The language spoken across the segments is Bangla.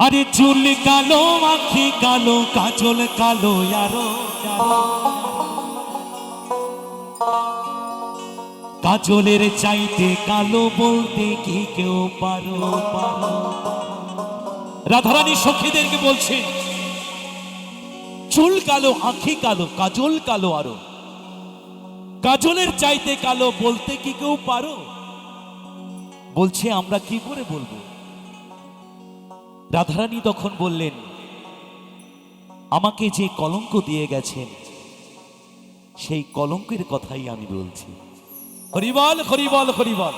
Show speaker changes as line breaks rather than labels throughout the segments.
আরে চুল কালো, আখি কালো, কাজল কালো, আরও কাজলের চাইতে কালো বলতে কি কেউ পারো পারো? রাধারানী সখীদেরকে বলছে, চুল কালো, আখি কালো, কাজল কালো, আরও। কাজলের চাইতে কালো বলতে কি কেউ পারো? বলছে, আমরা কি করে বলব? রাধারানী তখন বললেন, আমাকে যে কলঙ্ক দিয়ে গেছেন, সেই কলঙ্কের কথাই আমি বলছি। হরিবল হরিবল হরিবল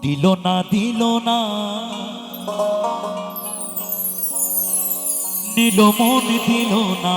দিল না দিল না। নিল মন, দিল না।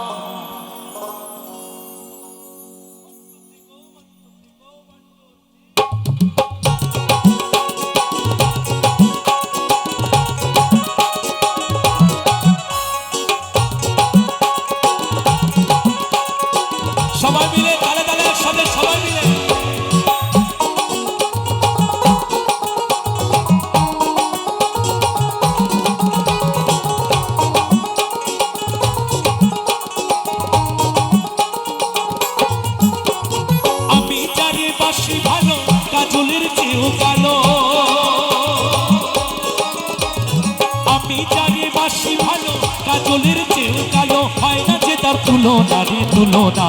বাসি ভালো, কাজলের চেয়েও কালো হয় না যে তার তুলনা রে তুলনা,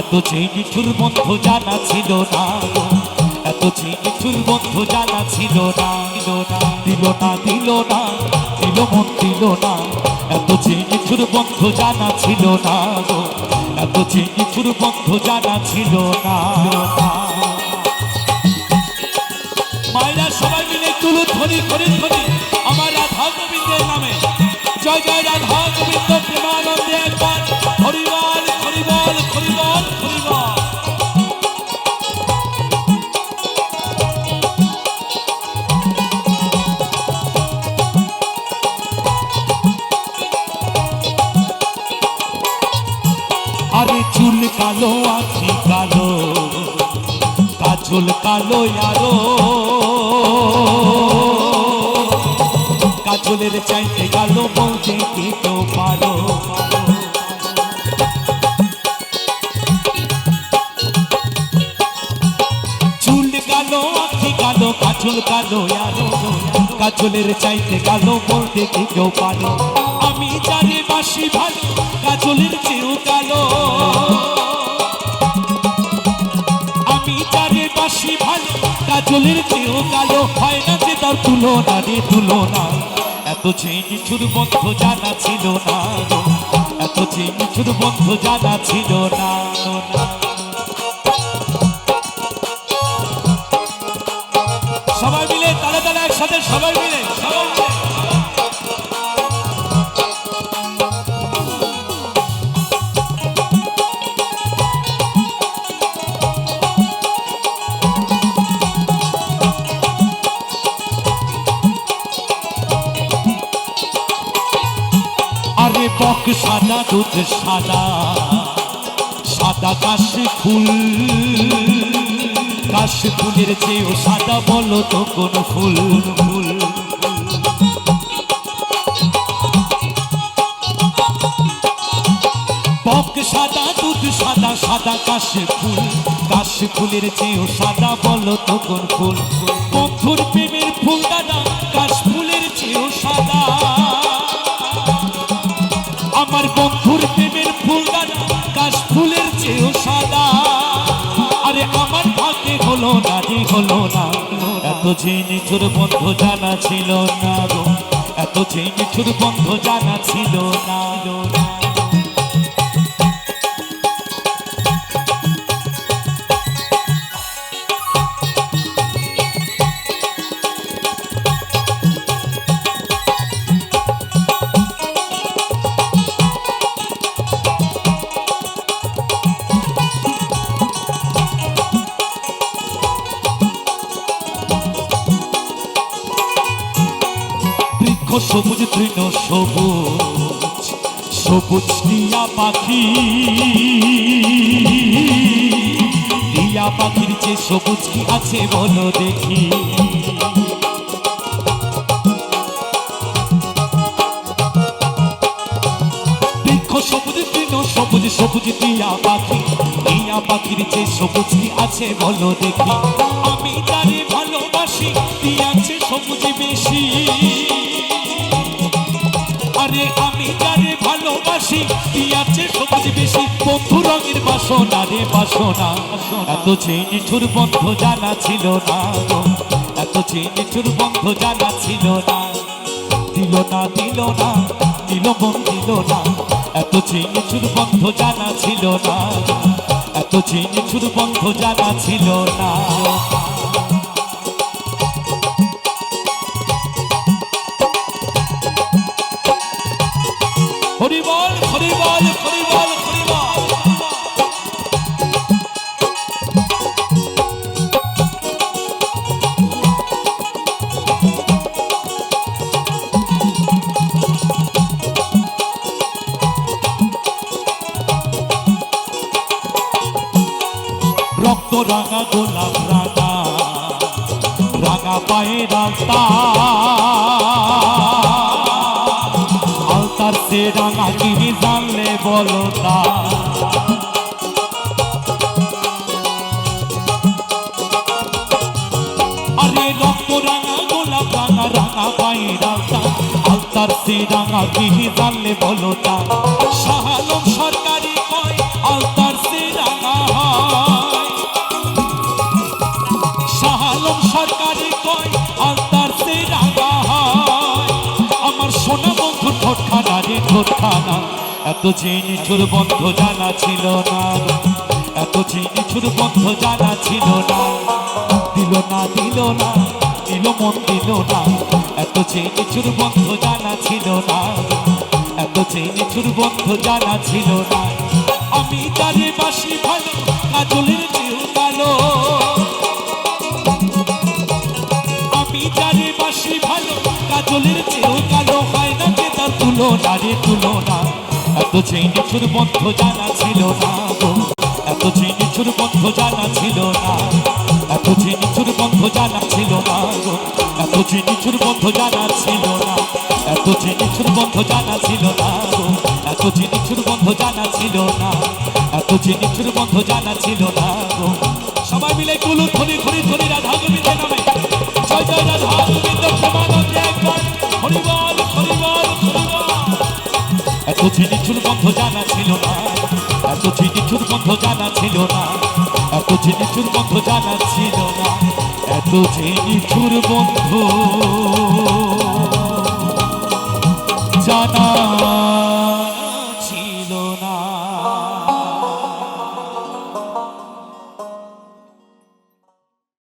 এত যে নিঠুর বন্ধু জানা ছিল না। এত যে নিঠুর বন্ধু জানা ছিল না, দিল না দিল না, দিল মন দিল না এত যে নিঠুর বন্ধু জানা ছিল না। এত যে নিঠুর বন্ধু জানা ছিল না মায়েরা সবাই মিলে তুলু ধ্বনি করে ধ্বনি, আমার রাধা আরে চুল কালো আখি কালো কাজল কালো আরও কাজলের চাইতে কালো বলতে কি কেউ পারো? কাজল কালো কাজলের চাইতে কালো বলতে কি কেউ পারো? আমি জানি বাসি ভালো, কাজলের চেয়েও কালো। আমি জানি বাসি ভালো, কাজলের চেয়েও কালো। হয় না যে তার তুলনা রে তুলনা। এত যে নিঠুর বন্ধ জানা ছিল না। এত যে নিঠুর বন্ধ জানা ছিল না। সবাই মিলে তারা তারা একসাথে সবাই মিলে সাদা দুধ সাদা সাদা কাশি ফুল। কাশি ফুলের চেয়েও সাদা বলো তো কোন ফুল ফুল। সাদা, দুধ সাদা সাদা কাশি ফুল। কাশি ফুলের চেয়েও সাদা বলো তো কোন ফুল প্রেমের ফুল দাদা, কাশ ফুলের হলো না যে হলো না। এত যে নিঠুর বন্ধ জানা ছিল না এত যে নিঠুর বন্ধ জানা ছিল না সবুজ তৃণ সবুজ সবুজ টিয়া পাখি। টিয়া পাখির যে সবুজ কি আছে বলো দেখি। সবুজ তৃণ সবুজ সবুজ টিয়া পাখি। টিয়া পাখির যে সবুজ কি আছে বলো দেখি। আমি তারে ভালোবাসি টিয়াছে সবুজ বেশি। আরে আমি যারে ভালোবাসি টিয়াছে সবুজ বেশি? বন্ধু রঙের বাসনা রে বাসনা। এত যে নিঠুর বন্ধ জানা ছিল না এত যে নিঠুর বন্ধ জানা ছিল না। দিল না দিল না, দিল মন দিল না। এত যে নিঠুর বন্ধ জানা ছিল না। এত যে নিঠুর বন্ধ জানা ছিল না হরিবল হরিবল রক্ত রাঙা গোলাপ রাঙা রাঙা পায়ে রাস্তা কিনি জানলে বলো তা আরে রক্ত রাঙা, গোলাপ রাঙা রাঙা রাঙা আলতার সে জানলে বলো ঠোঁটখানা রে ঠোঁটখানা এত যে নিঠুর বন্ধ জানা ছিল না। এত যে নিঠুর বন্ধ জানা ছিল না। দিল না দিল না, দিল মন দিল না। এত যে নিঠুর বন্ধ জানা ছিল না। এত যে নিঠুর বন্ধ জানা ছিল না। আমি তারে বাসি ভালো কাজলের চেয়েও কালো। আমি যারে বাসি ভালো কাজলের চেয়েও তার তুলনা রে তুলনা। এত যে নিঠুর বন্ধ জানা ছিল না এত যে নিঠুর বন্ধ জানা ছিল না। এত যে নিঠুর বন্ধ জানা ছিল না এত যে নিঠুর বন্ধ জানা ছিল না। এত যে নিঠুর বন্ধ জানা ছিল না এত যে নিঠুর বন্ধ জানা ছিল না। এত যে নিঠুর বন্ধ জানা ছিল না সবাই মিলে কুলু ধরি ধরি ধরি রাধা গোবিন্দের নামে। জয় জয়, রাধা গোবিন্দ হরিবল হরিবল এত ঝিনিচুর গন্ধ জানা ছিল না। এত ঝিনিচুর গন্ধ জানা ছিল না। এত ঝিনিচুর গন্ধ জানা ছিল না। এত ঝিনিচুর বন্ধ জানা